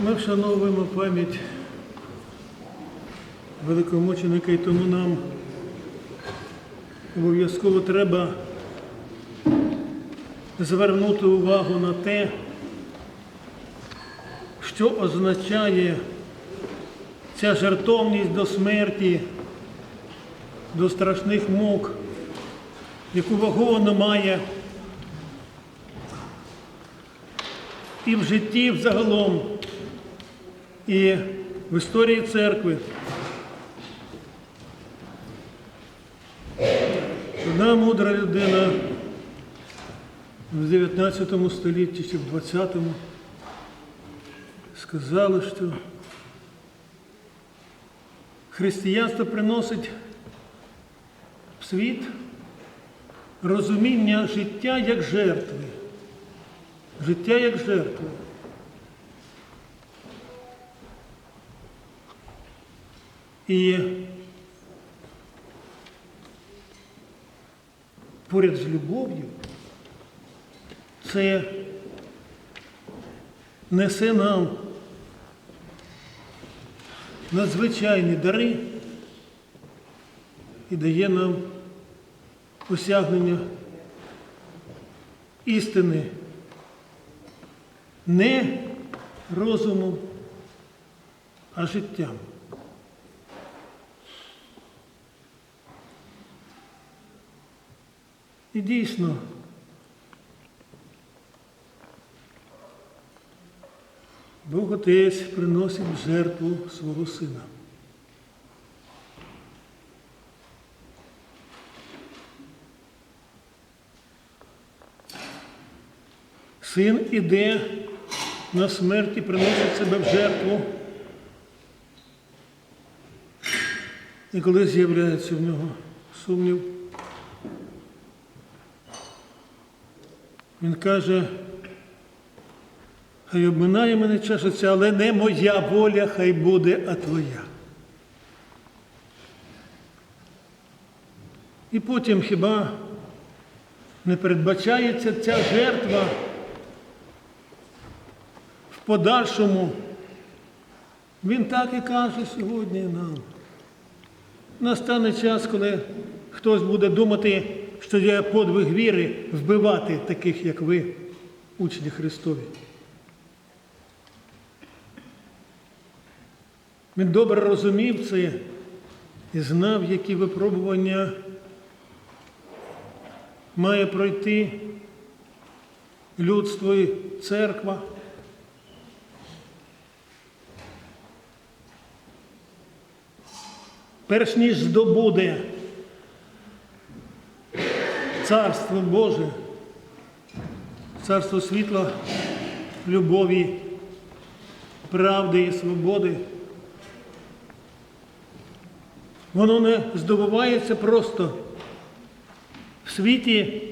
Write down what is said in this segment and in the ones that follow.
Ми вшановуємо пам'ять великомученика, і тому нам обов'язково треба звернути увагу на те, що означає ця жертовність до смерті, до страшних мук, яку вагу вона має і в житті взагалом, і в історії церкви. Одна мудра людина в 19 столітті чи в 20-му сказала, що християнство приносить в світ розуміння життя як жертви. Життя як жертва. І поряд з любов'ю це несе нам надзвичайні дари і дає нам осягнення істини не розумом, а життям. І дійсно, Бог Отець приносить в жертву свого сина. Син іде на смерть і приносить себе в жертву. І коли з'являється в нього сумнів, він каже, хай обминає мене чаша але не моя воля, хай буде, а твоя. І потім хіба не передбачається ця жертва в подальшому? Він так і каже сьогодні нам. Настане час, коли хтось буде думати, що є подвиг віри вбивати таких, як ви, учні Христові. Він добре розумів це і знав, які випробування має пройти людство і церква. Перш ніж здобуде Царство Боже, царство світла, любові, правди і свободи. Воно не здобувається просто в світі,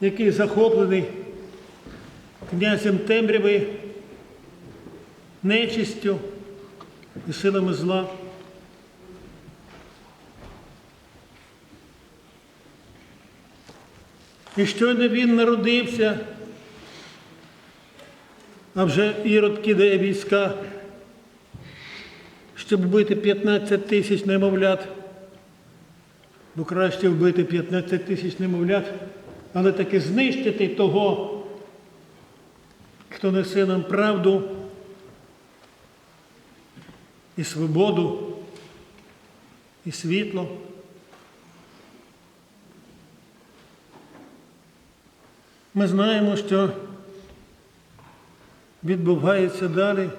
який захоплений князем темряви, нечистю і силами зла. І щойно він народився, а вже Ірод кидає війська, щоб вбити 15 тисяч немовлят, бо краще вбити 15 тисяч немовлят, але таки знищити того, хто несе нам правду і свободу, і світло. Ми знаємо, що відбувається далі.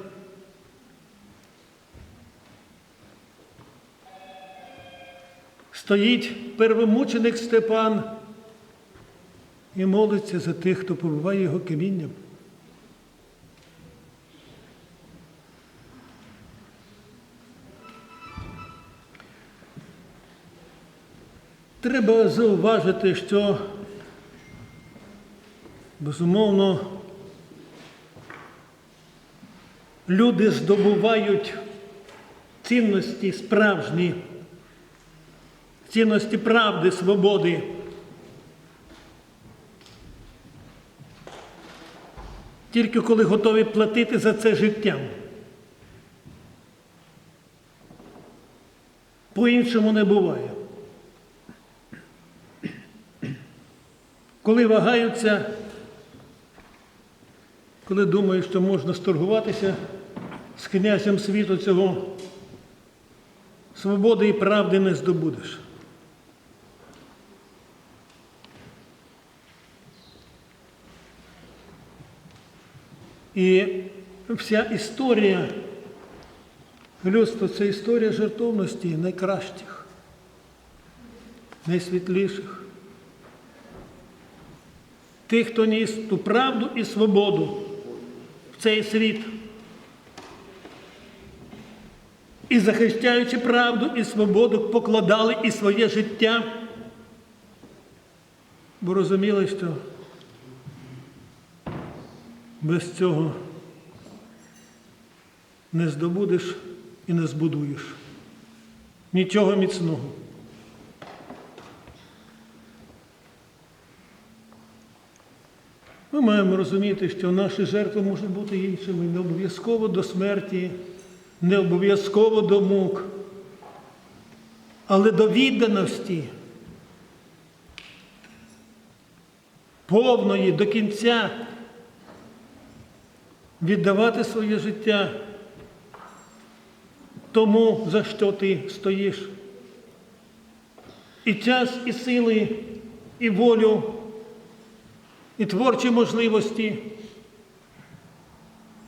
Стоїть первомученик Степан і молиться за тих, хто побуває його камінням. Треба зауважити, що безумовно люди здобувають цінності справжні, цінності правди, свободи. тільки коли готові платити за це життям. По-іншому не буває. Коли вагаються, коли думають, що можна сторгуватися з князем світу цього, свободи і правди не здобудеш. І вся історія людства це історія жертовності найкращих, найсвітліших. Тих, хто ніс ту правду і свободу цей світ. І захищаючи правду і свободу, покладали і своє життя, бо розуміли, що без цього не здобудеш і не збудуєш нічого міцного. Ми маємо розуміти, що наші жертви можуть бути іншими, не обов'язково до смерті, не обов'язково до мук, але до відданості повної до кінця віддавати своє життя тому, за що ти стоїш. І час, і сили, і волю, і творчі можливості,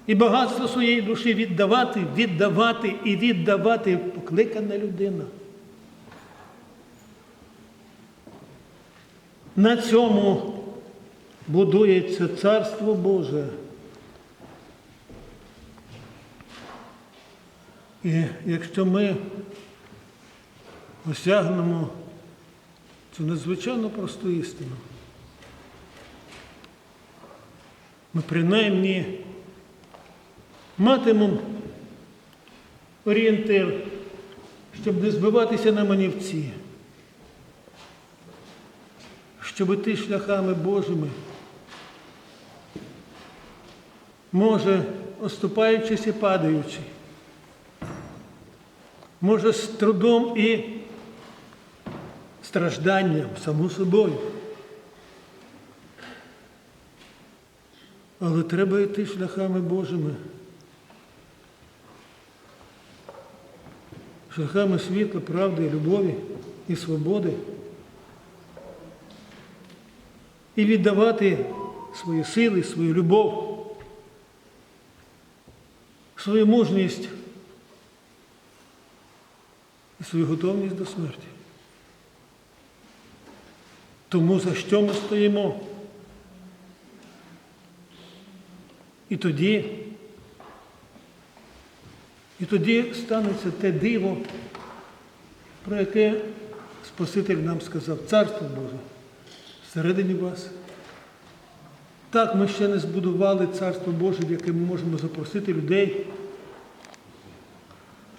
і багатство своєї душі віддавати, віддавати і віддавати покликана людина. На цьому будується Царство Боже. І якщо ми осягнемо цю надзвичайно просту істину, ми принаймні матимемо орієнтир, щоб не збиватися на манівці, щоб іти шляхами Божими, може, оступаючись і падаючи, може, з трудом і стражданням, само собою. Але треба йти шляхами Божими, шляхами світла, правди, любові і свободи. І віддавати свої сили, свою любов, свою мужність і свою готовність до смерті. Тому за що ми стоїмо? І тоді, і тоді станеться те диво, про яке Спаситель нам сказав, Царство Боже всередині вас. Так, ми ще не збудували Царство Боже, в яке ми можемо запросити людей.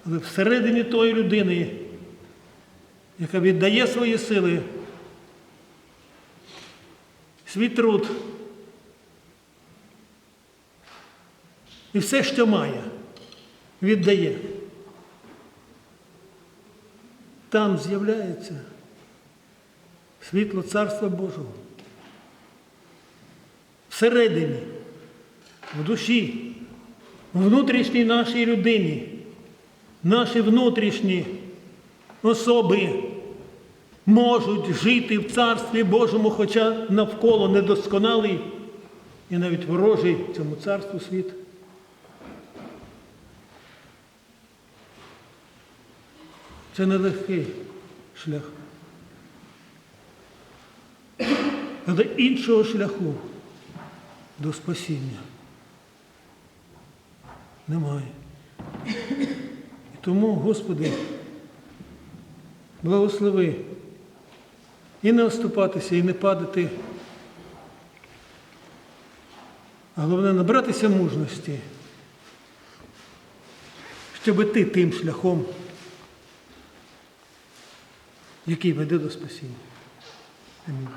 Але всередині тої людини, яка віддає свої сили, свій труд і все, що має, віддає. Там з'являється світло Царства Божого. Всередині, в душі, в внутрішній нашій людині, наші внутрішні особи можуть жити в Царстві Божому, хоча навколо недосконалий і навіть ворожий цьому царству світ. Це нелегкий шлях. Але іншого шляху до спасіння немає. І тому, Господи, благослови і не оступатися, і не падати, а головне набратися мужності, щоб іти тим шляхом, який веде до спасіння. Амінь.